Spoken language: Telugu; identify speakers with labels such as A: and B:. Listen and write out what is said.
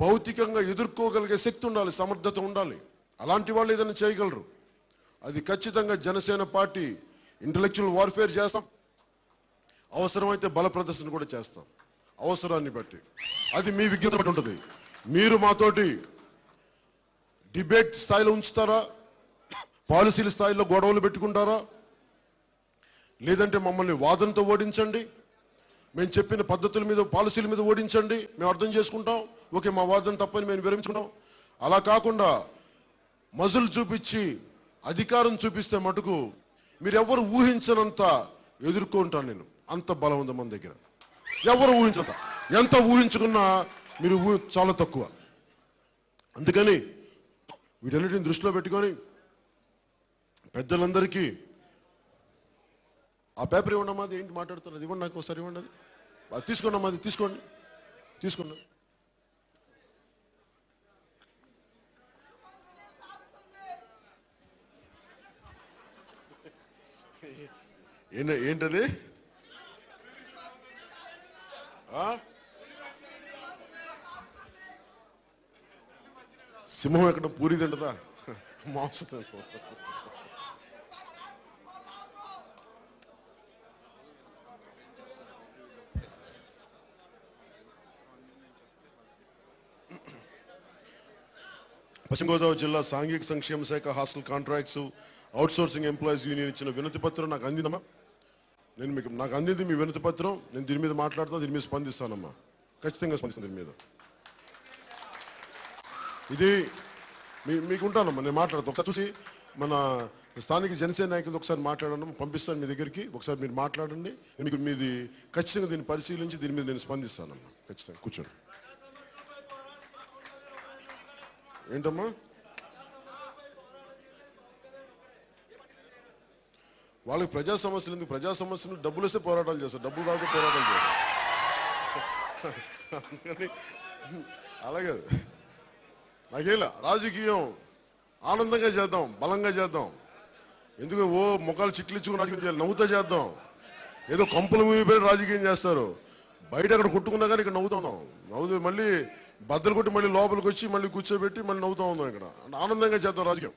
A: భౌతికంగా ఎదుర్కోగలిగే శక్తి ఉండాలి సమర్థత ఉండాలి. అలాంటి వాళ్ళు ఏదైనా చేయగలరు? అది ఖచ్చితంగా జనసేన పార్టీ ఇంటలెక్చువల్ వార్ఫేర్ చేస్తాం. అవసరమైతే బల ప్రదర్శన కూడా చేస్తాం. అవసరాన్ని బట్టి. అది మీ విజ్ఞత బట్టి ఉంటుంది. మీరు మాతోటి డిబేట్ స్థాయిలో ఉంచుతారా? పాలసీల స్థాయిలో గొడవలు పెట్టుకుంటారా? లేదంటే మమ్మల్ని వాదనతో ఓడించండి. మేము చెప్పిన పద్ధతుల మీద పాలసీల మీద ఓడించండి. మేము అర్థం చేసుకుంటాం. ఓకే మా వాదన తప్పని మేము విరమించుకున్నాం అలా కాకుండా మజులు చూపించి అధికారం చూపిస్తే మటుకు మీరెవరు ఊహించనంత ఎదుర్కొంటాను నేను. అంత బలం ఉంది మన దగ్గర. ఎవరు ఊహించంత ఎంత ఊహించుకున్నా మీరు చాలా తక్కువ. అందుకని వీటన్నిటిని దృష్టిలో పెట్టుకొని పెద్దలందరికీ ఆ పేపర్ ఇవ్వండి అమ్మా ఏంటి మాట్లాడుతున్నది? ఇవ్వండి నాకు ఒకసారి ఇవ్వండి అది. అది తీసుకోండి అమ్మా అది తీసుకోండి. తీసుకోండి. ఏంటది? సింహం ఎక్కడ పూరి తింటదా? మాంసం పశ్చిమ గోదావరి జిల్లా సాంఘిక సంక్షేమ శాఖ hostel contracts outsourcing employees union ఇచ్చిన వినతి పత్రం నాకు అందిందమ్మా. నేను మీకు నాకు అందింది మీ వినతి పత్రం. నేను దీని మీద మాట్లాడుతాను దీని మీద స్పందిస్తానమ్మా. ఖచ్చితంగా స్పందిస్తాను దీని మీద. ఇది మీ మీకు ఉంటానమ్మా నేను మాట్లాడతాను ఒకసారి చూసి మన స్థానిక జనసేన నాయకులతో ఒకసారి మాట్లాడడం పంపిస్తాను మీ దగ్గరికి. ఒకసారి మీరు మాట్లాడండి. మీకు మీది ఖచ్చితంగా దీన్ని పరిశీలించి దీని మీద నేను స్పందిస్తానమ్మా. ఖచ్చితంగా కూర్చోండి. ఏంటమ్మా? వాళ్ళకి ప్రజా సమస్యలు ఎందుకు? ప్రజా సమస్యలు డబ్బులు వస్తే పోరాటాలు చేస్తారు. డబ్బులు రాకపోతే పోరాటాలు చేస్తారు. అలాగే. నాకేలా రాజకీయం ఆనందంగా చేద్దాం బలంగా చేద్దాం. ఎందుకు ఓ ముఖాలు చిట్లించుకుని రాజకీయం చేయాలి? నవ్వుతా చేద్దాం. ఏదో కంపులు మూగిపోయి రాజకీయం చేస్తారు. బయట అక్కడ కొట్టుకున్నా కానీ ఇక్కడ నవ్వుతున్నాం నవ్వుతూ మళ్ళీ బద్దలు కొట్టి మళ్ళీ లోపలికి వచ్చి మళ్ళీ కూర్చోబెట్టి మళ్ళీ నవ్వుతా ఉన్నాం ఇక్కడ. ఆనందంగా చేద్దాం రాజకీయం.